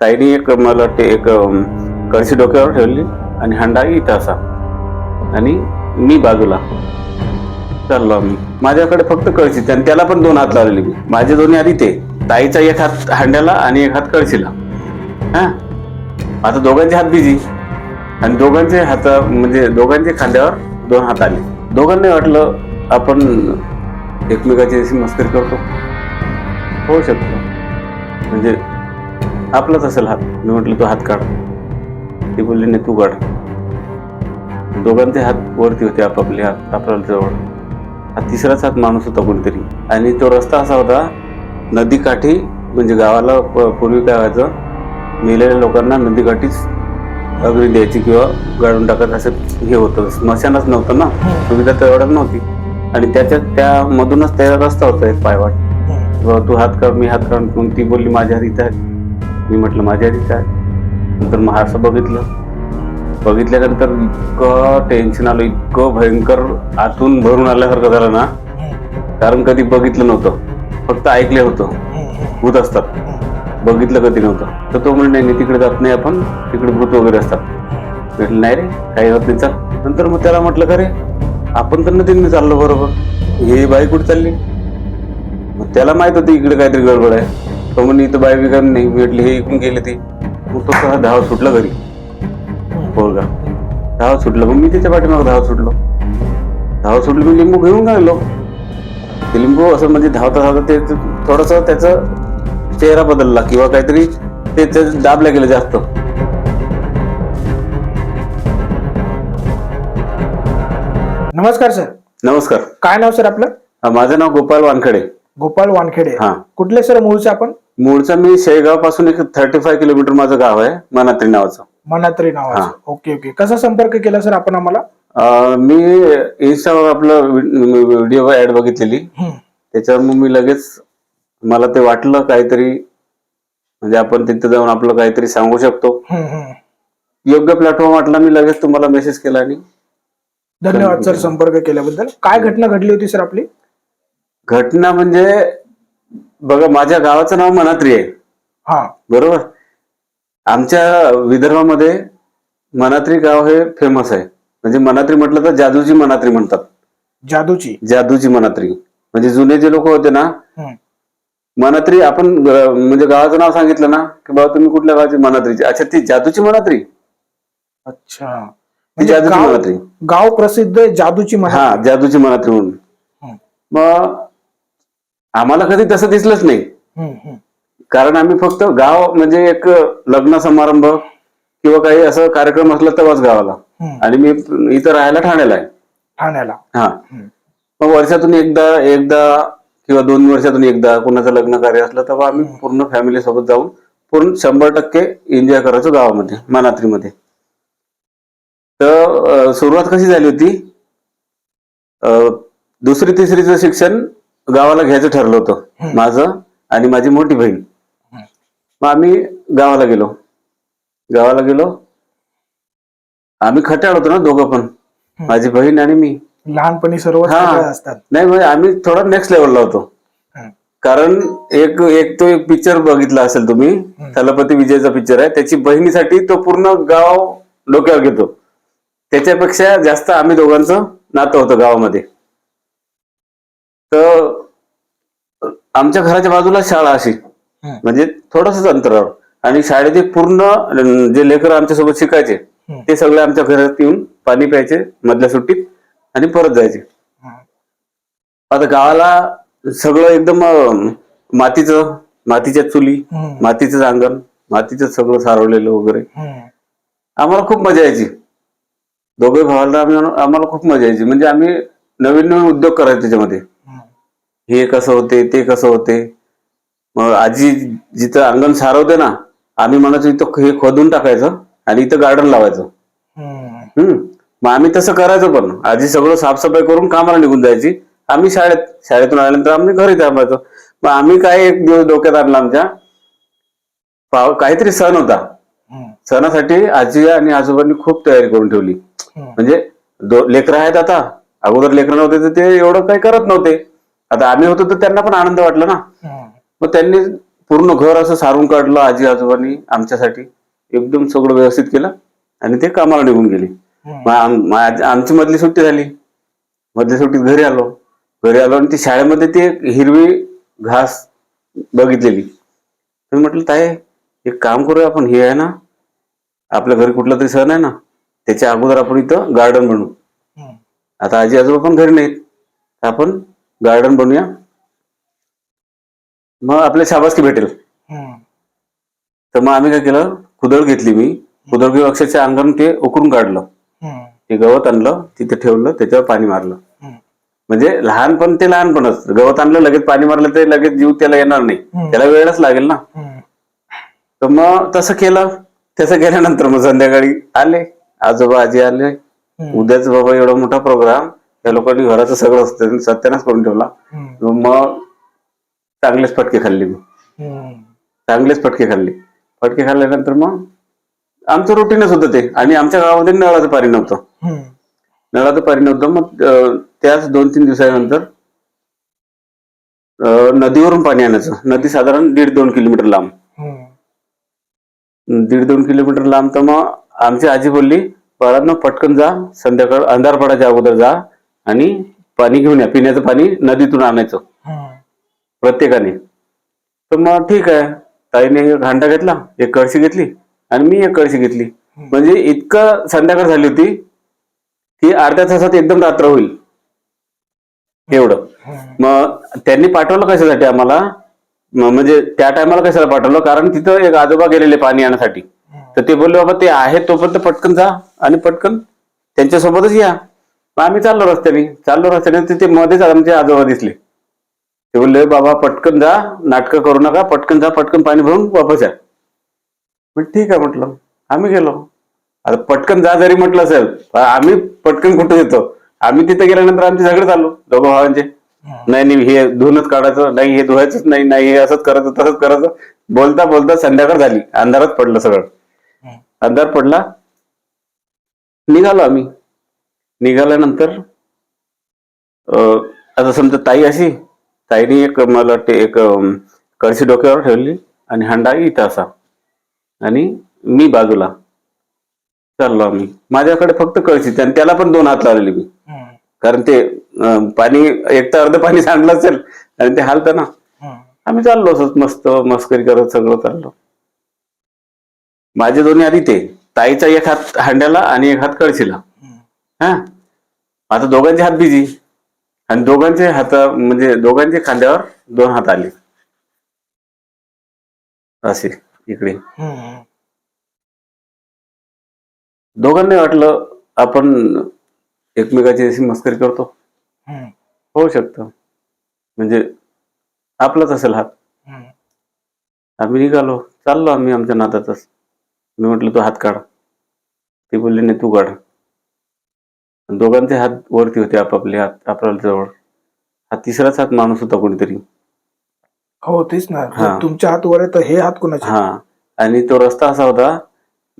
ताईने एक मला वाटते एक कळशी डोक्यावर ठेवली आणि हंडा इथं असा. आणि मी बाजूला. चाललो आम्ही. माझ्याकडे फक्त कळशी आणि त्याला पण दोन हात लावलेले मी. माझे दोन्ही आधी ते ताईचा एक हात हंड्याला आणि एक हात कळशीला. हा? आता दोघांचे हात बिझी आणि दोघांचे हात म्हणजे दोघांचे खांद्यावर दोन हात आले. दोघांनाही वाटलं आपण एकमेकाची अशी मस्करी करतो. होऊ शकतो. म्हणजे आपलाच असेल हात. मी म्हटलं तो हात काढ. ती बोलली नाही तू काढ. दोघांचे हात वरती होते आपापले हात आपल्याला जवळ. हा तिसराच हात माणूस होता कोणतरी. आणि तो रस्ता असा होता नदीकाठी म्हणजे गावाला पूर्वी काय व्हायचं मेलेल्या लोकांना नदीकाठीच अग्नी द्यायची किंवा गाडून टाकत असं हे होतं. स्मशानच नव्हतं ना. सुविधा तर एवढ्या नव्हती. आणि त्याच्यात त्यामधूनच त्या रस्ता होता एक पायवाट. तू हात काढ मी हात काढ मग ती बोलली माझ्या हात आहे मी म्हटलं माझ्या आधी आहे नंतर मग असं बघितलं. बघितल्यानंतर इतकं टेन्शन आलं इतकं भयंकर आतून भरून आल्यासारखं झालं ना. कारण कधी बघितलं नव्हतं. फक्त ऐकलं होतं. भूत असतात. बघितलं कधी नव्हतं. तर तो म्हणजे नाही नाही, तिकडे जात नाही आपण. तिकडे भूत वगैरे असतात. म्हटलं नाही रे काही होत नाही चाल. नंतर मग त्याला म्हटलं का रे आपण तर नदीने चाललो बरोबर. हे बाई कुठे चालली? मग त्याला माहीत होती इकडे काहीतरी गडबड आहे. तो म्हणे इथं बाई बिगर नाही भेटली हे इकडून गेले ते. मग तो कसा धाव सुटला घरी. पोरगा. धाव सुटलं. मग मी त्याच्या पाठीमाग धाव सुटलो. धाव सुटली मी लिंबू घेऊन गेलो. ते लिंबू असं म्हणजे धावता धावता ते थोडस त्याचा चेहरा बदलला किंवा काहीतरी ते त्याचं दाबलं गेलं जास्त. नमस्कार सर. नमस्कार. काय नाव सर आपलं? माझं नाव गोपाल वानखडे. गोपाळ वानखेडे. हा. कुठले सर मूळचे आपण? मूळचा मी शेगावपासून एक थर्टी फाय किलोमीटर माझं गाव आहे मनात्री नावाचं. मनात्री नावाचं. Okay okay. कसा संपर्क केला सर आपण आम्हाला? अं, मी इन्स्टावर आपलं व्हिडिओ ऍड बघितलेली. हम्म, त्याच्यावर मग मी लगेच मला ते वाटलं काहीतरी म्हणजे आपण तिथे जाऊन आपलं काहीतरी सांगू शकतो. हम्म, हम्म. योग्य प्लॅटफॉर्म वाटला मी लगेच तुम्हाला मेसेज केला आणि धन्यवाद सर संपर्क केल्याबद्दल. काय घटना घडली होती सर आपली? घटना म्हणजे बघा माझ्या गावाचं नाव मनात्री आहे. हा. बरोबर? आमच्या विदर्भामध्ये मनात्री गाव हे फेमस आहे. म्हणजे मनात्री म्हटलं तर जादूची मनात्री म्हणतात. जादूची. जादूची मनात्री. म्हणजे जुने जे लोक होते ना मनात्री आपण म्हणजे गावाचं नाव सांगितलं ना की बाबा तुम्ही कुठल्या गावाची मनात्रीची अच्छा ती जादूची मनात्री. ती अच्छा म्हणजे जादूची मनात्री. गाव प्रसिद्ध आहे जादूची हा जादूची मनात्री म्हणून. मग आम्हाला कधी तसं दिसलंच नाही. कारण आम्ही फक्त गाव म्हणजे एक लग्न समारंभ किंवा काही असं कार्यक्रम असला तेव्हाच गावाला. आणि मी इथं राहायला ठाण्याला आहे. ठाण्याला. हा. मग वर्षातून एकदा एकदा किंवा दोन वर्षातून एकदा कोणाचं लग्न कार्य असलं तेव्हा आम्ही पूर्ण फॅमिली सोबत जाऊन पूर्ण शंभर टक्के एन्जॉय करायचो गावामध्ये मनात्रीमध्ये. तर सुरुवात कशी झाली होती? दुसरी तिसरीचं शिक्षण गावाला घ्यायचं ठरलं होतं. माझं आणि माझी मोठी बहीण. मग आम्ही गावाला गेलो. गावाला गेलो. आम्ही खट्याळ होतो ना दोघं पण. माझी बहीण आणि मी. लहानपणी सर्व. असतात. नाही म्हणजे आम्ही थोडा नेक्स्ट लेवलला होतो. कारण एक एक तो एक पिक्चर बघितला असेल तुम्ही. थलपती विजयचा पिक्चर आहे. त्याची बहिणीसाठी तो पूर्ण गाव डोक्यावर घेतो. त्याच्यापेक्षा जास्त आम्ही दोघांचं नातं होतं गावामध्ये. तर आमच्या घराच्या बाजूला शाळा अशी. म्हणजे थोडस अंतरावर. आणि शाळेचे पूर्ण जे लेकर आमच्यासोबत शिकायचे ते सगळे आमच्या घरात येऊन पाणी प्यायचे मधल्या सुट्टीत आणि परत जायचे. आता गावाला सगळं एकदम मातीचं मातीच्या चुली मातीचं अंगण मातीचं सगळं सारवलेलं वगैरे. आम्हाला खूप मजा यायची. दोघे भावाला आम्ही आम्हाला खूप मजा यायची. म्हणजे आम्ही नवीन नवीन उद्योग करायचे त्याच्यामध्ये. हे कसं होते ते कसं होते? मग आजी जिथं अंगण सारवते ना आम्ही म्हणायचो इथं हे खोदून टाकायचं आणि इथं गार्डन लावायचं. हम्म. मग आम्ही तसं करायचो पण. आजी सगळं साफसफाई करून कामाला निघून जायची. आम्ही शाळेत शाळेतून आल्यानंतर आम्ही घरी थांबायचो. मग आम्ही काय एक दिवस डोक्यात आणला आमच्या. पाव काहीतरी सण होता. सणासाठी आजी आणि आजोबांनी खूप तयारी करून ठेवली. म्हणजे दो लेकरं आहेत आता. अगोदर लेकरं नव्हते तर ते एवढं काही करत नव्हते. आता आम्ही होतो तर त्यांना पण आनंद वाटला ना. मग त्यांनी पूर्ण घर असं सारून काढलं आजी आजोबांनी आमच्यासाठी. एकदम सगळं व्यवस्थित केलं आणि ते कामाला निघून गेले. आमची मधली सुट्टी झाली. मधल्या सुट्टीत घरी आलो. घरी आलो आणि ती शाळेमध्ये ती हिरवी घास बघितलेली. मी म्हटलं ताई एक काम करूया आपण. हे आहे ना आपल्या घरी कुठला तरी सण आहे ना त्याच्या अगोदर आपण इथं गार्डन बनवू. आता आजी आजोबा पण घरी नाहीत. आपण गार्डन बनवूया. मग आपल्या शाबासकी भेटेल. तर मग आम्ही काय केलं? कुदळ घेतली मी. कुदळ घेऊन अक्षरशः अंगाने ते उकरून काढलं. ते गवत आणलं तिथे ठेवलं त्याच्यावर पाणी मारलं. म्हणजे लहानपण ते लहानपणच गवत आणलं लगेच पाणी मारलं ते लगेच जीव त्याला येणार नाही. त्याला वेळच लागेल ना. तर मग तसं केलं. तसं केल्यानंतर मग संध्याकाळी आले. आजोबा आजी आले. उद्याच बाबा एवढा मोठा प्रोग्राम त्या लोकांनी घराचं सगळं सत्य- सत्यानाश करून ठेवला. मग चांगलेच फटके खाल्ले मी. चांगलेच फटके खाल्ले फटके खाल्ल्यानंतर मग आमचं रुटीनच होतं ते आणि आमच्या गावामध्ये नळाचं पाणी नव्हतं. नळाचं पाणी नव्हतं मग त्याच दोन तीन दिवसानंतर नदीवरून पाणी आणायचं नदी साधारण दीड दोन किलोमीटर लांब. दीड दोन किलोमीटर लांब तर मग आमची आजी बोलली परत पटकन जा संध्याकाळ अंधार पडायच्या अगोदर जा आणि पाणी घेऊन या पिण्याचं पाणी नदीतून आणायचं. प्रत्येकाने. तर मग ठीक आहे. ताईने एक हांडा घेतला एक कळशी घेतली आणि मी एक कळशी घेतली. म्हणजे इतकं संध्याकाळ झाली होती की अर्ध्या तासात एकदम रात्र होईल. एवढं. मग त्यांनी पाठवलं कशासाठी आम्हाला? म्हणजे त्या टायमाला कशाला पाठवलं? कारण तिथं एक आजोबा गेलेले पाणी आणण्यासाठी तर ते बोलले बाबा ते आहे तोपर्यंत पटकन जा आणि पटकन त्यांच्यासोबतच या. मग आम्ही चाललो रस्त्याने. चाललो रस्त्याने तिथे मध्येच आमचे आजोबा दिसले. ते बोलले बाबा पटकन जा नाटकं करू नका पटकन जा पटकन पाणी भरून वापस या. ठीक आहे म्हटलं. आम्ही गेलो. आता पटकन जा जरी म्हटलं असेल आम्ही पटकन कुठे येतो? आम्ही तिथे गेल्यानंतर आमचे झगडे चालू दोघं भावांचे. नाही नाही हे धुवूनच काढायचं नाही हे धुवायचंच नाही नाही हे असंच करायचं तसंच करायचं. बोलता बोलता संध्याकाळ झाली. अंधारात पडलं सगळं. अंधार पडला. निघालो आम्ही. निघाल्यानंतर अं, आता समजा ताई अशी ताईने एक मला वाटते एक कळशी डोक्यावर ठेवली आणि हंडा इथं असा आणि मी बाजूला चाललो आम्ही माझ्याकडे फक्त कळशी आणि त्याला पण दोन हात लावलेले मी. कारण ते पाणी एक तर अर्ध पाणी सांडलं असेल आणि ते हालतं ना. आम्ही चाललो असंच मस्त मस्करी करत सगळं चाललो माझे दोन्ही आधी ते ताईचा एक हात हांड्याला आणि एक हात कळशीला. हा. आता दोघांचे हात बिझी आणि दोघांचे हात म्हणजे दोघांचे खांद्यावर दोन हात आले. असे इकडे. दोघांनी वाटलं आपण एकमेकाची अशी मस्करी करतो. होऊ शकतं. म्हणजे आपलाच असेल हात. आम्ही निघालो. चाललो आम्ही आमच्या नात्यातच मी म्हटलं तू हात काढ. ती बोलली नाही तू काढ. दोघांचे हात वरती होते आपापले हात आपल्याला जवळ. हा तिसराच हात माणूस होता कोणीतरी. हो तेच ना. हा. तुमच्या हात वर आहे तर हे हात कोणाचे? हा. आणि तो रस्ता असा होता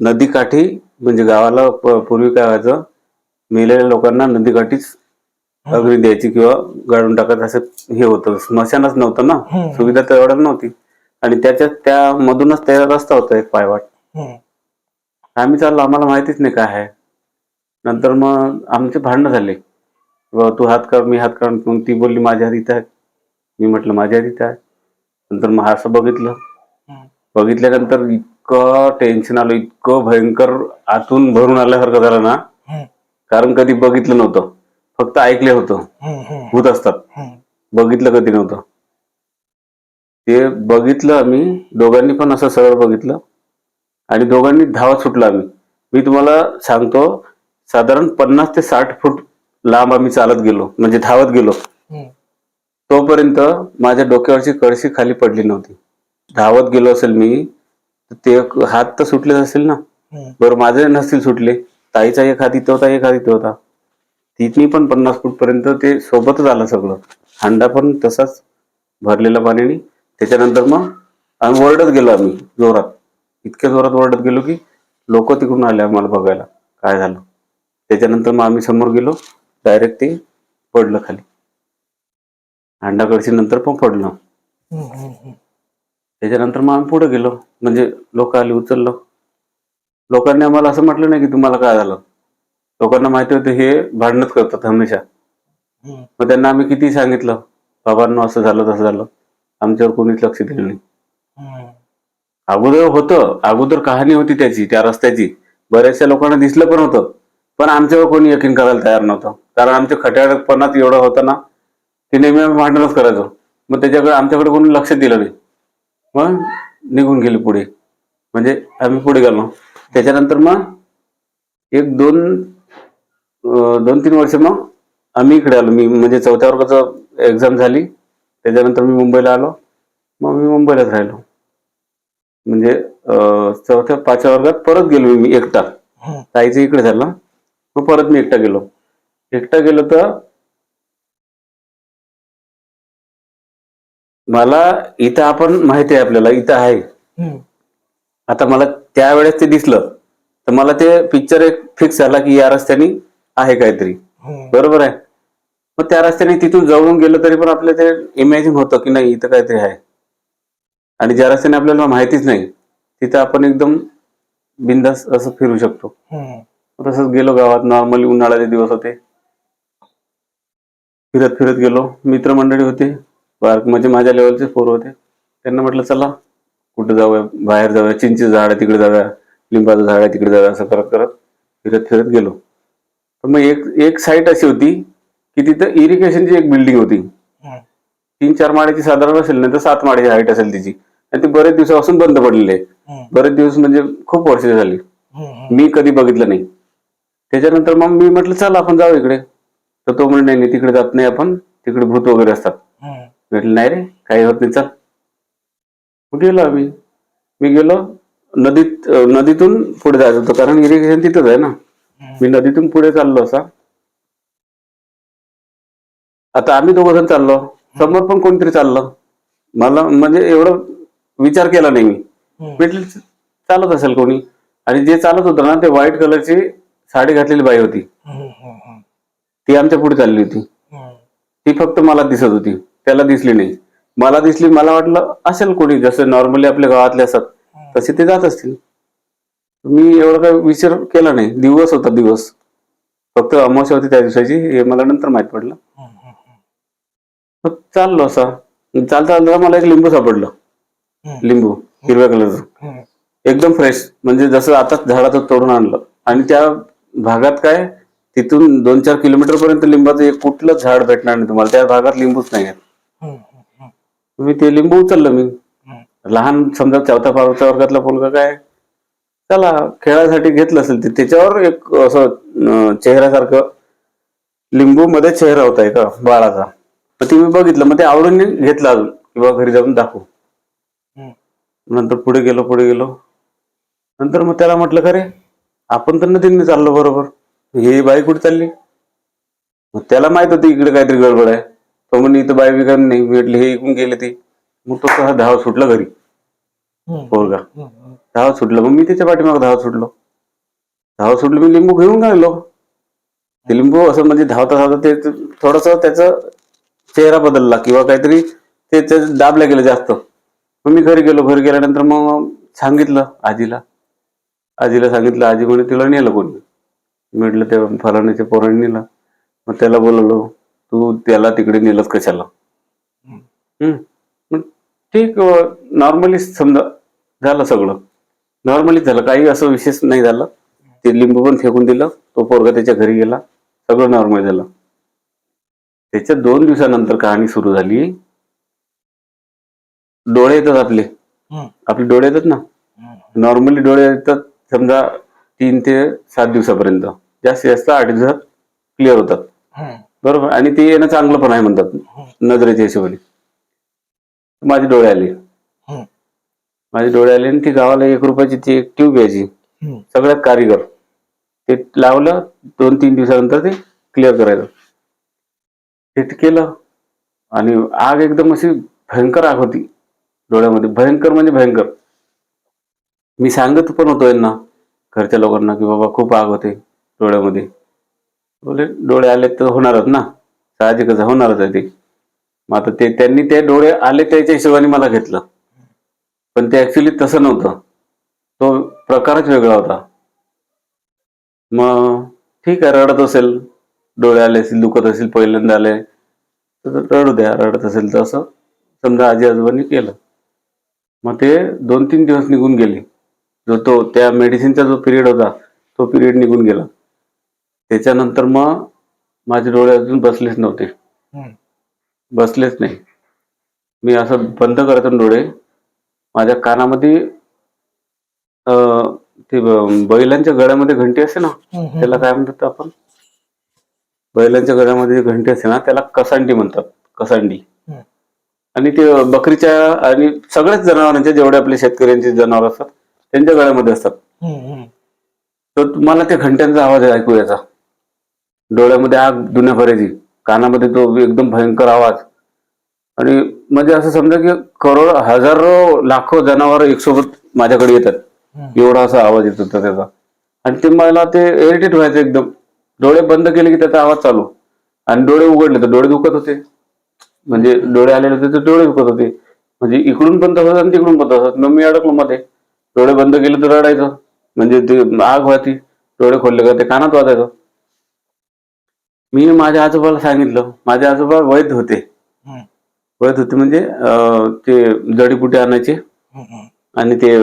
नदीकाठी म्हणजे गावाला प- पूर्वी काय व्हायचं मेलेल्या लोकांना नदीकाठीच अग्नी द्यायची किंवा गाडून टाकायचं असं हे होतं. स्मशानच नव्हतं ना. हम्म. सुविधा तर एवढ्या नव्हती. आणि त्याच्यात त्या मधूनच त्या रस्ता होता एक पायवाट. हम्म. आम्ही चाललो आम्हाला माहितीच नाही काय आहे. नंतर मग आमचे भांडणं झाले. बाबा तू हात काढ मी हात काढ मग ती बोलली माझ्या हात इथं आहे. मी म्हटलं माझ्या हात इथं आहे. नंतर मग असं बघितलं. बघितल्यानंतर इतकं टेन्शन आलं इतकं भयंकर आतून भरून आल्यासारखं झालं ना. कारण कधी बघितलं नव्हतं. फक्त ऐकले होतं. भूत असतात. बघितलं कधी नव्हतं. ते बघितलं आम्ही. दोघांनी पण असं सरळ बघितलं. आणि दोघांनी धावत सुटलो आम्ही. मी तुम्हाला सांगतो साधारण पन्नास ते साठ फूट लांब आम्ही चालत गेलो म्हणजे धावत गेलो. तोपर्यंत माझ्या डोक्यावरची कळशी खाली पडली नव्हती. धावत गेलो असेल मी ते हात तर सुटलेच असेल ना. बरं माझे नसतील सुटले. ताईचा एक हात इथं होता एक हात इथं होता. तिथनी पण पन्नास फूट पर्यंत ते सोबतच आलं सगळं. हांडा पण तसाच भरलेला पाण्याने. त्याच्यानंतर मग आम्ही ओरडत गेलो आम्ही जोरात. इतक्या जोरात ओरडत गेलो की लोक तिकडून आले आम्हाला बघायला. काय झालं? त्याच्यानंतर मग आम्ही समोर गेलो. डायरेक्ट ते पडलं खाली. हांडा कळशी नंतर पण पडलं. त्याच्यानंतर मग आम्ही पुढे गेलो. म्हणजे लोक आली उचललं. लोकांनी आम्हाला असं म्हटलं नाही की तुम्हाला काय झालं. लोकांना माहिती होतं हे भांडणच करतात हमेशा. मग त्यांना आम्ही किती सांगितलं? बाबांना असं झालं तसं झालं. आमच्यावर कोणीच लक्ष दिलं नाही. अगोदर होतं. अगोदर कहाणी होती त्याची त्या रस्त्याची. बऱ्याचशा लोकांना दिसलं पण होतं. पण आमच्यावर कोणी यकीन करायला तयार नव्हतं. कारण आमच्या खट्याळपणात एवढं होतं ना की नेहमी आम्ही भांडणच करायचो. मग त्याच्याकडे आमच्याकडे कोणी लक्ष दिलं नाही. मग निघून गेले पुढे. म्हणजे आम्ही पुढे गेलो. त्याच्यानंतर मग एक दोन दोन तीन वर्ष मग आम्ही इकडे आलो. मी म्हणजे चौथ्या वर्गाचं एक्झाम झाली. त्याच्यानंतर मी मुंबईला आलो. मग मी मुंबईलाच राहिलो. म्हणजे चौथ्या पाचव्या वर्गात परत गेलो मी एकटा. ताईचं इकडे झालं. मग परत मी एकटा गेलो. एकटा गेलो तर मला इथं आपण माहिती आहे आपल्याला इथं आहे. आता मला त्यावेळेस ते दिसलं. तर मला ते पिक्चर एक फिक्स झाला की या रस्त्याने आहे काहीतरी. बरोबर आहे? मग त्या रस्त्याने तिथून जवळून गेलं तरी पण आपल्या ते इमॅजिन होतं की नाही इथं काहीतरी आहे. आणि ज्या रस्त्याने आपल्याला माहितीच नाही तिथं आपण एकदम बिंदास असं फिरू शकतो. तसंच गेलो गावात. नॉर्मली उन्हाळ्याचे दिवस होते. फिरत फिरत गेलो. मित्रमंडळी होते. बा- म्हणजे माझ्या लेवलचे पोरं होते. त्यांना म्हटलं चला कुठं जाऊया? बाहेर जाऊया. चिंचेचं झाड आहे तिकडे जाऊया. लिंबाचं झाड आहे तिकडे जाऊया. असं करत करत फिरत फिरत गेलो. तर मग एक एक साईट अशी होती की तिथं इरिगेशनची एक बिल्डिंग होती. तीन चार माळ्याची साधारण असेल नाही तर सात माळ्याची हाईट असेल तिची. आणि ती बरेच दिवसापासून बंद पडलेली आहे. बरेच दिवस म्हणजे खूप वर्ष झाली. मी कधी बघितलं नाही. त्याच्यानंतर मग मी म्हटलं चला आपण जाऊ इकडे. तर तो म्हणजे नाही नाही तिकडे जात नाही आपण. तिकडे भूत वगैरे असतात. म्हटलं नाही रे काही होत नाही चल. मग गेलो आम्ही. मी गेलो नदीत नदीतून पुढे जायचं होतं कारण इरिगेशन तिथंच आहे ना. मी नदीतून पुढे चाललो असा. आता आम्ही दोघं जण चाललो. समोर पण कोणतरी चाललं. मला म्हणजे एवढं विचार केला नाही मी. म्हटलं चालत असेल कोणी? आणि जे चालत होतं ना ते व्हाईट कलरची साडी घातलेली बाई होती. ती आमच्या पुढे चालली होती. ती फक्त मला दिसत होती. त्याला दिसली नाही. मला दिसली मला वाटलं असेल कोणी जसं नॉर्मली आपल्या गावातले असतात तसे ते जात असतील. मी एवढा काही विचार केला नाही. दिवस होता दिवस. फक्त अमावस्या होती त्या दिवसाची हे मला नंतर माहीत पडलं. मग चाललो असा. चालता चालता मला एक लिंबू सापडलं. लिंबू हिरव्या कलरचं. एकदम फ्रेश म्हणजे जसं आताच झाडाचं तोडून आणलं. आणि त्या भागात काय? तिथून दोन चार किलोमीटर पर्यंत लिंबाचं एक कुठलंच झाड भेटणार नाही तुम्हाला. त्या भागात लिंबूच नाही. मी ते लिंबू उचललं मी. लहान समजा चौथ्या पाचव्या वर्गातला मुलगा काय? चला खेळासाठी घेतलं असेल ते. त्याच्यावर एक असं चेहऱ्यासारखं लिंबू मध्ये चेहरा होता एका बाळाचा. मग ते मी बघितलं. मग ते आवडून घेतलं अजून. किंवा घरी जाऊन दाखवू. नंतर पुढे गेलो पुढे गेलो. नंतर मग त्याला म्हटलं का रे? आपण तर नदीने चाललो बरोबर. ही बाई कुठे चालली? मग त्याला माहीत होती इकडे काहीतरी गडबड आहे. तो म्हणे इथं बाई बिघाड नाही म्हटलं हे इकून गेले ते. मग तो कसा धाव सुटला घरी. पोरगा. धाव सुटलं. मग मी त्याच्या पाठीमाग धाव सुटलो. धाव सुटलं मी लिंबू घेऊन गेलो. ते लिंबू असं म्हणजे धावता धावता ते थोडस त्याचा चेहरा बदलला किंवा काहीतरी ते त्याचं दाबलं गेलं जास्त. मग मी घरी गेलो. घरी गेल्यानंतर मग सांगितलं आजीला. आजीला सांगितलं आजी म्हणे तिला नेलं कोणी? म्हटलं ते फलाण्याच्या पोराने नेलं. मग त्याला बोलवलो तू त्याला तिकडे नेलंस कशाला. मग ठीक नॉर्मली समजा झालं सगळं. नॉर्मली झालं काही असं विशेष नाही झालं. ते लिंबू पण फेकून दिलं तो पोरगा त्याच्या घरी गेला सगळं नॉर्मल झालं. त्याच्या दोन दिवसानंतर कहाणी सुरू झाली. डोळे येतात आपले. आपले डोळे येतात ना. नॉर्मली डोळे येतात समजा तीन ते सात दिवसापर्यंत. जास्तीत जास्त आठ दिवसात क्लिअर होतात. बरोबर? आणि ते येणं चांगलं पण आहे म्हणतात. नजरेच्या हिशोबाने. माझे डोळे आले. माझे डोळे आले आणि ती गावाला एक रुपयाची ती एक ट्यूब यायची हम्म. सगळ्यात कारीगर. ते लावलं दोन तीन दिवसानंतर ते क्लिअर करायचं ते केलं. आणि आग एकदम अशी भयंकर आग होती. डोळ्यामध्ये. भयंकर म्हणजे भयंकर. मी सांगत पण होतो यांना घरच्या लोकांना की बाबा खूप आग होते डोळ्यामध्ये. बोले डोळे आले तर होणारच ना. साहजिकच होणारच आहे ते. मग आता ते त्यांनी ते डोळे आले त्याच्या हिशोबाने मला घेतलं. पण ते ऍक्च्युली तसं नव्हतं. तो प्रकारच वेगळा होता. मग ठीक आहे रडत असेल. डोळे आले असतील दुखत असेल पहिल्यांदा आले. तर रडू द्या रडत असेल तर असं समजा आजी आजोबांनी केलं. मग ते दोन तीन दिवस निघून गेले. जो तो त्या मेडिसिनचा जो पिरियड होता तो पिरियड निघून गेला. त्याच्यानंतर मग माझे डोळे अजून बसलेच नव्हते. बसलेच नाही. मी असं बंद करायचो ना डोळे. माझ्या कानामध्ये ते बैलांच्या गळ्यामध्ये घंटी असते ना. त्याला काय म्हणतात आपण? बैलांच्या गळ्यामध्ये घंटी असते ना त्याला कसांडी म्हणतात. कसांडी. आणि ते बकरीच्या आणि सगळ्याच जनावरांच्या जेवढे आपले शेतकऱ्यांचे जनावर असतात त्यांच्या गळ्यामध्ये असतात. तर तुम्हाला त्या घंट्यांचा आवाज ऐकू यायचा. डोळ्यामध्ये आग दुन्या भरायची. कानामध्ये तो एकदम भयंकर आवाज. आणि म्हणजे असं समजा की करोड हजारो लाखो जनावर एकसोबत माझ्याकडे येतात. एवढा असा आवाज येत होता त्याचा. आणि ते मला ते इरिटेट व्हायचं एकदम. डोळे बंद केले की त्याचा आवाज चालू. आणि डोळे उघडले तर डोळे दुखत होते. म्हणजे डोळे आलेले होते तर डोळे दुखत होते. म्हणजे इकडून पण तसंच आणि तिकडून पण तसंच मग मी अडकलो मध्ये. डोळे बंद केले तर रडायचं. म्हणजे ते आग व्हायची. डोळे खोलले का ते कानात वाजायचं. मी माझ्या आजोबाला सांगितलं. माझे आजोबा वैद्य होते. वैद्य होते म्हणजे ते जडीबुटी आणायचे. आणि ते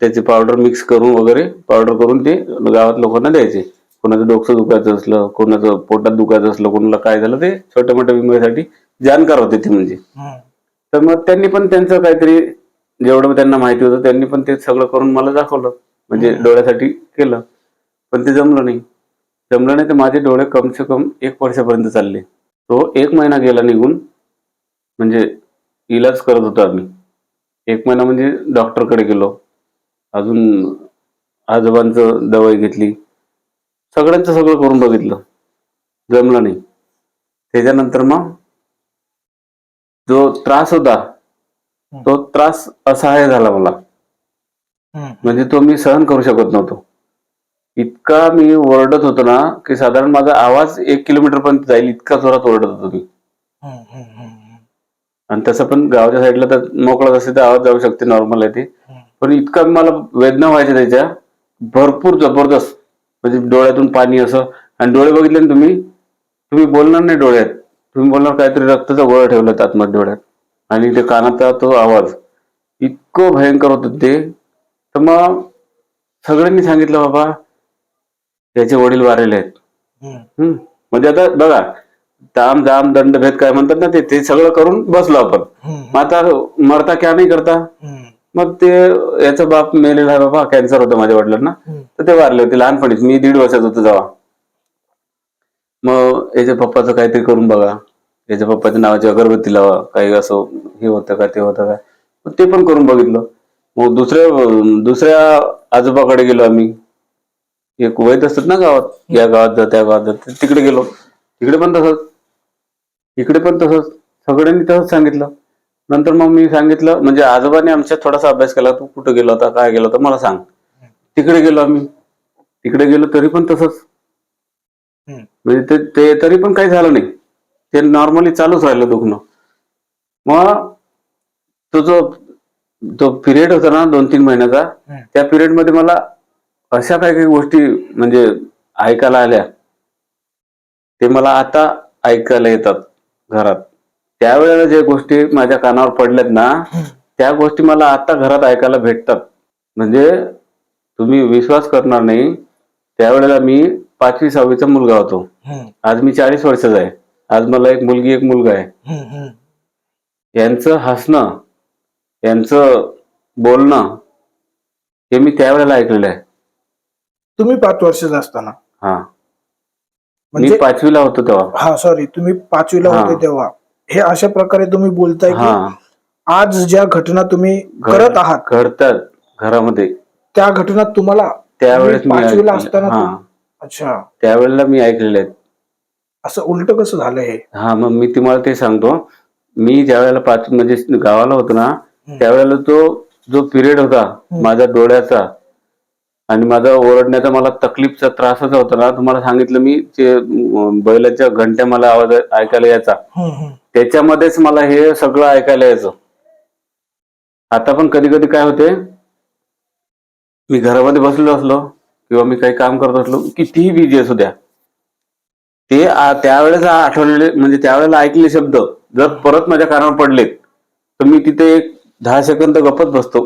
त्याची पावडर मिक्स करून वगैरे पावडर करून ते गावात लोकांना द्यायचे. कोणाचं डोकं दुखायचं असलं कोणाचं पोटात दुखायचं असलं कोणाला काय झालं ते छोट्या मोठ्या बिमारीसाठी जाणकार होते ते म्हणजे. तर मग त्यांनी पण त्यांचं काहीतरी जेवढं त्यांना माहिती होतं त्यांनी पण ते सगळं करून मला दाखवलं. म्हणजे डोळ्यासाठी केलं. पण ते जमलं नाही. जमलं नाही तर माझे डोळे कम से कम एक वर्षापर्यंत चालले. तो एक महिना गेला निघून. म्हणजे इलाज करत होतो आम्ही. एक महिना म्हणजे डॉक्टरकडे गेलो. अजून आजोबांचं दवाई घेतली. सगळ्यांचं सगळं करून बघितलं. जमलं नाही. त्याच्यानंतर मग जो त्रास होता तो त्रास असहाय्य झाला मला. म्हणजे तो मी सहन करू शकत नव्हतो. इतका मी ओरडत होतो ना की साधारण माझा आवाज एक किलोमीटर पर्यंत जाईल इतका जोरात ओरडत होतो मी. आणि तसं पण गावाच्या साईडला तर मोकळा असेल तर आवाज जाऊ शकते नॉर्मल आहे ते. पण इतका मला वेदना व्हायच्या त्याच्या भरपूर जबरदस्त. म्हणजे डोळ्यातून पाणी असं. आणि डोळे बघितले ना तुम्ही तुम्ही बोलणार नाही डोळ्यात. तुम्ही बोलणार काहीतरी रक्ताचा गोळा ठेवला आतमध्ये डोळ्यात. आणि ते कानाचा तो आवाज इतकं भयंकर होत ते. तर मग सगळ्यांनी सांगितलं बाबा त्याचे वडील वारेले आहेत. म्हणजे आता बघा ताम जाम दंड भेद काय म्हणतात ना ते ते सगळं करून बसलो आपण. मग आता मरता क्या नाही करता. मग ते याचा बाप मेलेला बाबा कॅन्सर होतं माझ्या वडिलांना. तर ते वारले होते लहानपणीच. मी दीड वर्षाचा होतो तेव्हा. मग याच्या पप्पाचं काहीतरी करून बघा. याच्या पप्पाच्या नावाची अगरबत्ती लावा काही असं हे होतं का ते होतं का? मग ते पण करून बघितलं. मग दुसऱ्या दुसऱ्या आजोबाकडे गेलो आम्ही. एक वैद असतात ना गावात या गावात जा त्या गावात जा तिकडे गेलो. तिकडे पण तसंच. इकडे पण तसंच. सगळ्यांनी तसंच सांगितलं. नंतर मग मी सांगितलं म्हणजे आजोबाने आमच्या थोडासा अभ्यास केला तू कुठं गेला होता काय गेला होता मला सांग. तिकडे गेलो आम्ही. तिकडे गेलो तरी पण तसंच. म्हणजे ते ते तरी पण काही झालं नाही. ते नॉर्मली चालूच राहिलं दुखणं. मग तो जो तो पिरियड होता ना दोन तीन महिन्याचा. त्या पिरियडमध्ये मला अशा काही काही गोष्टी म्हणजे ऐकायला आल्या. ते मला आता ऐकायला येतात घरात. त्यावेळेला ज्या गोष्टी माझ्या कानावर पडल्यात ना त्या गोष्टी मला आता घरात ऐकायला भेटतात. म्हणजे तुम्ही विश्वास करणार नाही त्यावेळेला मी पाचवी सहावीचा मुलगा होतो. आज मी चाळीस वर्षाचा आहे. आज मला एक मुलगी एक मुलगा आहे. यांचं हसणं यांचं बोलणं हे मी त्यावेळेला ऐकलेलं आहे. तुम्ही पाच वर्षाचा असताना. हा. मी म्हणजे पाचवीला होतो तेव्हा. हा सॉरी तुम्ही पाचवीला हा. होते तेव्हा. हे अशा प्रकारे तुम्ही बोलताय हा. की आज ज्या घटना तुम्ही करत आहात घडतात घरामध्ये. त्या घटना तुम्हाला त्यावेळेस मी पाचवीला ऐकले. असताना हा. अच्छा. त्यावेळेला मी ऐकलेले आहेत असं उलट कसं झालं हे? हा मग मी तुम्हाला ते सांगतो. मी ज्या वेळेला पाच म्हणजे गावाला होतो ना त्यावेळेला तो जो पिरियड होता माझ्या डोळ्याचा आणि माझा ओरडण्याचा मला तकलीफचा त्रासच होता ना तुम्हाला सांगितलं मी ते बैलाच्या घंट्या मला आवाज ऐकायला यायचा. त्याच्यामध्येच मला हे सगळं ऐकायला यायचं. आता पण कधी कधी काय होते मी घरामध्ये बसलेलो असलो किंवा मी काही काम करत असलो कितीही बिझी असू द्या ते आ- त्यावेळेस आठवलेले म्हणजे त्यावेळेला ऐकलेले शब्द जर परत माझ्या कानावर पडलेत तर मी तिथे एक दहा सेकंद गपत बसतो.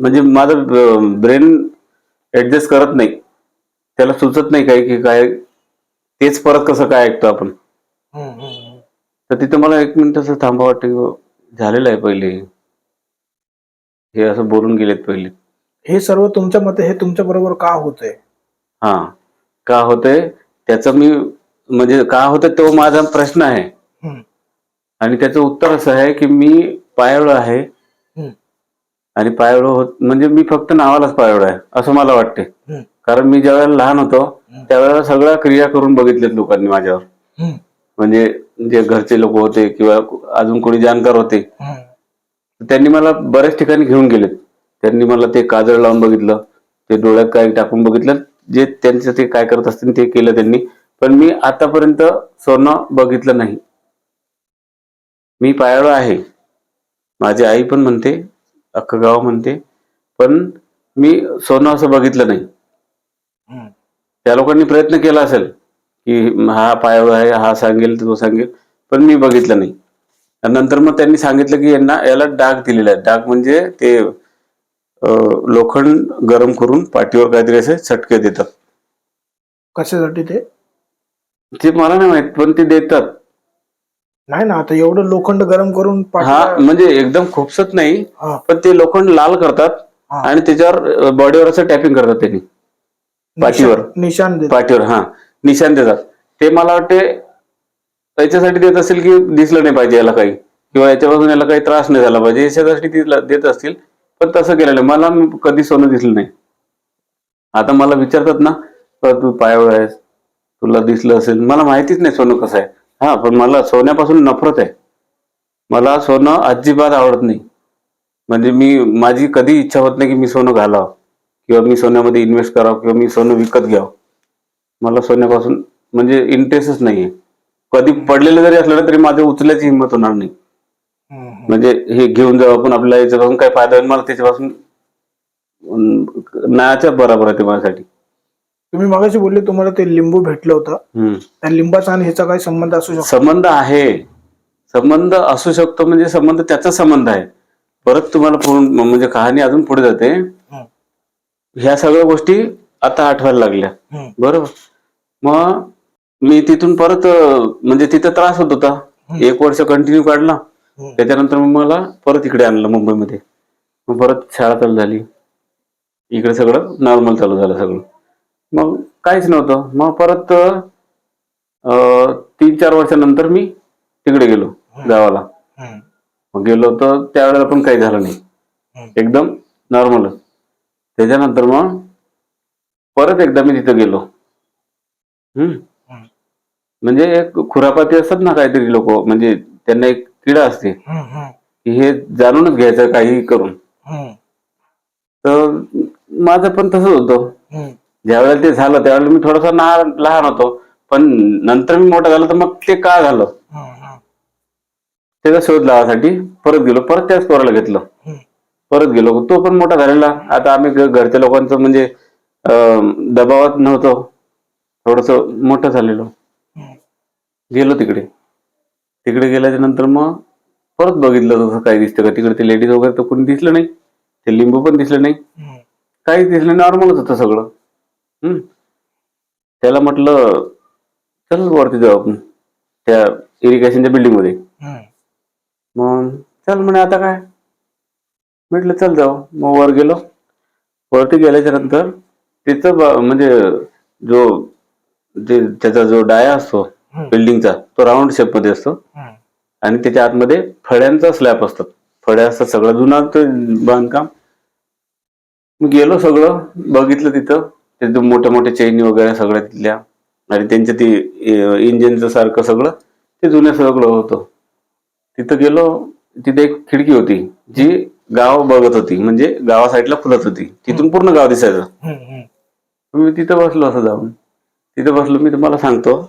म्हणजे माझं ब्रेन ऍडजस्ट करत नाही. त्याला सुचत नाही काही की काय तेच परत कसं काय ऐकतो आपण. तर तिथे मला एक मिनिट असं थांबा वाटतं झालेलं आहे पहिले. हे असं बोलून गेलेत पहिले. हे सर्व तुमच्या मते हे तुमच्या बरोबर का होतंय? हा. का होतंय? त्याचं मी म्हणजे का होतंय तो माझा प्रश्न आहे. आणि त्याचं उत्तर असं आहे की मी पायवळ आहे. आणि पायवळ होत म्हणजे मी फक्त नावालाच पायवळ आहे असं मला वाटते. कारण मी ज्यावेळेला लहान होतो. त्यावेळेला सगळ्या क्रिया करून बघितल्यात लोकांनी माझ्यावर. म्हणजे जे घरचे लोक होते किंवा अजून कोणी जाणकार होते. त्यांनी मला बऱ्याच ठिकाणी घेऊन गेलेत. त्यांनी मला ते काजळ लावून बघितलं ते डोळ्यात काय टाकून बघितलं जे त्यांचं ते काय करत असतील ते केलं त्यांनी. पण मी आतापर्यंत सोनं बघितलं नाही. मी पायाळू आहे. माझी आई पण म्हणते अख्खं गाव म्हणते पण मी सोनं असं बघितलं नाही. त्या लोकांनी प्रयत्न केला असेल की हा पायाळू आहे हा सांगेल तो सांगेल पण मी बघितलं नाही. नंतर मग त्यांनी सांगितलं की यांना याला डाग दिलेला आहे. डाग म्हणजे ते लोखंड गरम करून पाठीवर काहीतरी असे चटके देतात. कशासाठी ते? ते मला नाही माहीत पण ते देतात. नाही ना आता एवढं लोखंड गरम करून हा पाठीला- म्हणजे एकदम खुपसत नाही हा, पण ते लोखंड लाल करतात हा. आणि त्याच्यावर बॉडीवर असं टॅपिंग करतात त्यांनी. पाठीवर. निशाण- निशाण देत पाठीवर हा. निशाण देतात. ते मला वाटते याच्यासाठी देत असेल की दिसलं नाही पाहिजे याला काही. किंवा याच्यापासून याला काही त्रास नाही झाला पाहिजे. याच्यासाठी देत असतील. पण तसं केलं नाही मला कधी सोनं दिसलं नाही. आता मला विचारतात ना तू पायावर आहेस. तुला दिसलं असेल. मला माहितीच नाही सोनं कसं आहे. हा पण मला सोन्यापासून नफरत आहे. मला सोनं अजिबात आवडत नाही. म्हणजे मी माझी कधी इच्छा होत नाही की मी सोनं घालावं. किंवा मी सोन्यामध्ये इन्व्हेस्ट करावं किंवा मी सोनं विकत घ्यावं. मला सोन्यापासून म्हणजे इंटरेस्टच नाहीये. कधी पडलेलं जरी असलं तरी माझं उचलायची हिंमत होणार नाही. म्हणजे हे घेऊन जाऊ आपण आपल्याला याच्यापासून काय फायदा होईल? मला त्याच्यापासून अं, नायाच्या बरोबर आहे ते माझ्यासाठी. तुम्ही मगाशी बोलले तुम्हाला ते लिंबू भेटलं होतं. त्या लिंबाचा आणि ह्याचा काही संबंध असू शकतो? संबंध आहे. संबंध असू शकतो म्हणजे संबंध त्याचा संबंध आहे. परत तुम्हाला पूर्ण म्हणजे कहाणी अजून पुढे जाते. ह्या सगळ्या गोष्टी आता आठवायला लागल्या. बरोबर? मग मी तिथून परत म्हणजे तिथं त्रास होत होता. एक वर्ष कंटिन्यू काढला. त्याच्यानंतर मग मला परत इकडे आणलं मुंबईमध्ये. मग परत शाळा चालू झाली. इकडे सगळं नॉर्मल चालू झालं सगळं. मग काहीच नव्हतं. मग परत तीन चार वर्षानंतर मी तिकडे गेलो गावाला. मग गेलो तर त्यावेळेला पण काही झालं नाही. एकदम नॉर्मलच त्याच्यानंतर मग परत एकदा मी तिथं गेलो. हम्म. म्हणजे एक खुरापाती असतात ना काहीतरी लोक म्हणजे त्यांना एक किडा असते. की हे जाणूनच घ्यायचं काही करून. तर माझं पण तसंच होतं. ज्यावेळेला ते झालं त्यावेळेला मी थोडासा लहान लहान होतो. पण नंतर मी मोठा झालो तर मग ते का झालं? त्याचा शोध लावासाठी परत गेलो परत त्याच पोराला घेतलं. परत गेलो. तो पण मोठा झालेला. आता आम्ही घरच्या लोकांचं म्हणजे दबावात नव्हतो. थोडस मोठं झालेलो. गेलो तिकडे. तिकडे गेल्याच्यानंतर मग परत बघितलं तसं काही दिसतं का? तिकडे ते लेडीज वगैरे तर कोणी दिसलं नाही. ते लिंबू पण दिसलं नाही. काहीच दिसलं नाही. नॉर्मलच होतं सगळं. हम्म. त्याला म्हटलं चल वरती जाऊ आपण. त्या इरिगेशनच्या बिल्डिंगमध्ये. मग चल म्हणे आता काय? म्हटलं चल जाऊ. मग वर गेलो. वरती गेल्याच्यानंतर तिथं म्हणजे जो त्याचा जो डाया असतो. बिल्डिंगचा तो राऊंड शेपमध्ये असतो. आणि त्याच्या आतमध्ये फळ्यांचा स्लॅब असतात. फळ्या असतात सगळं जुनं ते बांधकाम. मी गेलो सगळं बघितलं तिथं. तिथं मोठ्या मोठ्या चैनी वगैरे सगळ्या तिथल्या. आणि त्यांच्या ती इंजिनचं सारखं सगळं ते जुनं सगळं होतं. तिथं गेलो तिथे एक खिडकी होती जी गाव बघत होती. म्हणजे गावा साईडला फुलत होती. तिथून पूर्ण गाव दिसायचं. मी तिथं बसलो असं जाऊन. तिथं बसलो मी तुम्हाला सांगतो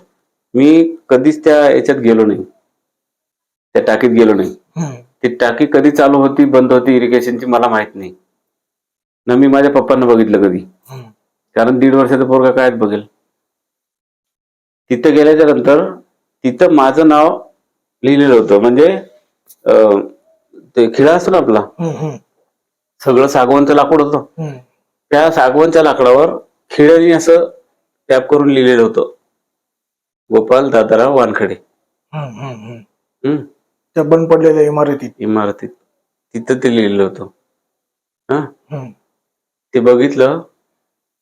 मी कधीच त्या याच्यात गेलो नाही. त्या टाकीत गेलो नाही. ती टाकी कधी चालू होती बंद होती इरिगेशनची मला माहीत नाही. ना मी माझ्या पप्पांना बघितलं कधी. कारण दीड वर्षाचा पोरगा काय बघेल. तिथं गेल्याच्यानंतर तिथं माझं नाव लिहिलेलं होतं. म्हणजे ते खिळा असतो ना आपला? सगळं सागवानचं लाकूड होतं. त्या सागवानच्या लाकडावर खिळ्याने असं टॅप करून लिहिलेलं होतं. गोपाल दादाराव वानखडे. हम्म. त्या बंद पडलेल्या इमारतीत. इमारतीत. तिथं ते लिहिलेलं होतं. हा? हम्म. ते बघितलं.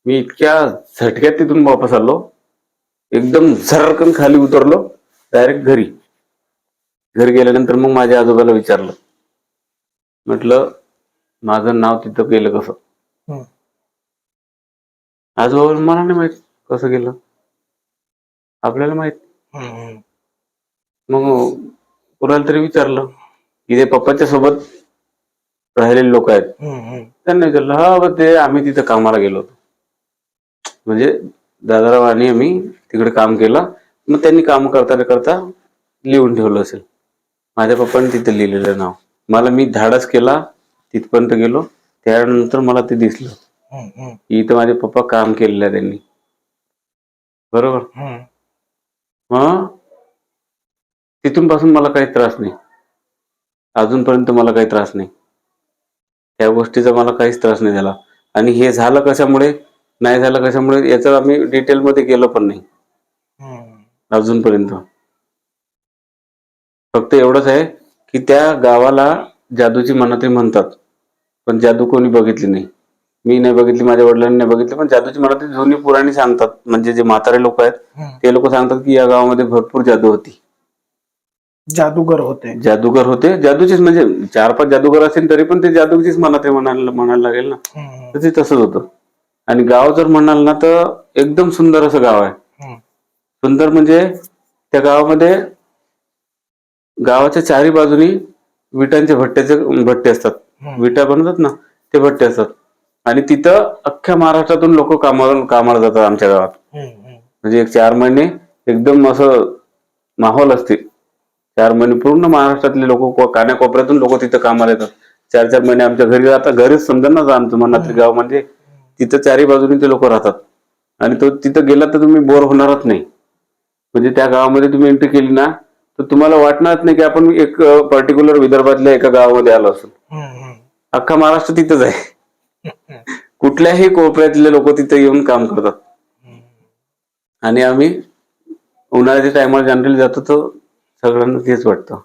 मी इतक्या झटक्यात तिथून वापस आलो. एकदम झरकन खाली उतरलो. डायरेक्ट घरी. घरी गेल्यानंतर मग माझ्या आजोबाला विचारलं. म्हटलं माझं नाव तिथं गेलं कसं? हम्म. आजोबा मला नाही माहीत कसं गेलं. आपल्याला माहीत. हम्म. मग कुणाला तरी विचारलं की ते पप्पाच्या सोबत राहिलेले लोक आहेत. त्यांनी विचारलं हा ते आम्ही तिथं कामाला गेलो होतो. म्हणजे दादाराव आणि आम्ही तिकडे काम केलं. मग त्यांनी काम करता करता लिहून ठेवलं असेल. माझ्या पप्पाने तिथं लिहिलेलं नाव. मला मी धाडस केला तिथपर्यंत गेलो. त्यानंतर मला ते दिसलं. की इथं माझे पप्पा काम केलेलं आहे त्यांनी. बरोबर. मग तिथून पासून मला काही त्रास नाही. अजूनपर्यंत मला काही त्रास नाही. त्या गोष्टीचा मला काहीच त्रास नाही झाला. आणि हे झालं कशामुळे? नाही झालं कशामुळे? याचं आम्ही डिटेलमध्ये गेलो पण नाही. अजूनपर्यंत. फक्त एवढंच आहे की त्या गावाला जादूची मनात्री म्हणतात. पण जादू कोणी बघितली नाही. मी नाही बघितली माझ्या वडिलांनी नाही बघितली पण जादूची मनात्री जुनी पुराणी सांगतात. म्हणजे जे म्हातारे लोक आहेत. ते लोक सांगतात की या गावामध्ये भरपूर जादू होती. जादूगर होते. जादूगर होते. जादूचीच म्हणजे चार पाच जादूगर असतील तरी पण ते जादूचीच मनात म्हणायला म्हणायला लागेल ना. हम्म, तर ते तसंच होतं. आणि गाव जर म्हणाल ना तर एकदम सुंदर असं गाव आहे. हम्म. सुंदर म्हणजे त्या गावामध्ये गावाच्या चारी बाजूनी विटांचे भट्ट्याचे भट्टे असतात. हम्म. विटा बनवतात ना ते भट्टे असतात. आणि तिथं अख्ख्या महाराष्ट्रातून लोक कामाला कामाला जातात आमच्या गावात. हम्म, हम्म. म्हणजे एक चार महिने एकदम असं माहोल असते. चार महिने पूर्ण महाराष्ट्रातले लोक कान्याकोपऱ्यातून लोक तिथं कामाला येतात. चार चार महिने आमच्या घरी आता घरीच समजा ना आमचं मनातली गाव म्हणजे तिथं चारी बाजूनी ते लोक राहतात. आणि तो तिथं गेला तर तुम्ही बोर होणारच नाही. म्हणजे त्या गावामध्ये तुम्ही एंट्री केली ना तर तुम्हाला वाटणारच नाही की आपण एक पर्टिक्युलर विदर्भातल्या एका गावामध्ये आलो असो. हम्म, हम्म. अख्खा महाराष्ट्र तिथंच आहे. कुठल्याही कोपऱ्यातले लोक तिथे येऊन काम करतात. आणि आम्ही उन्हाळ्याच्या टायमाला जनरली जातो तर सगळ्यांना तेच वाटतं.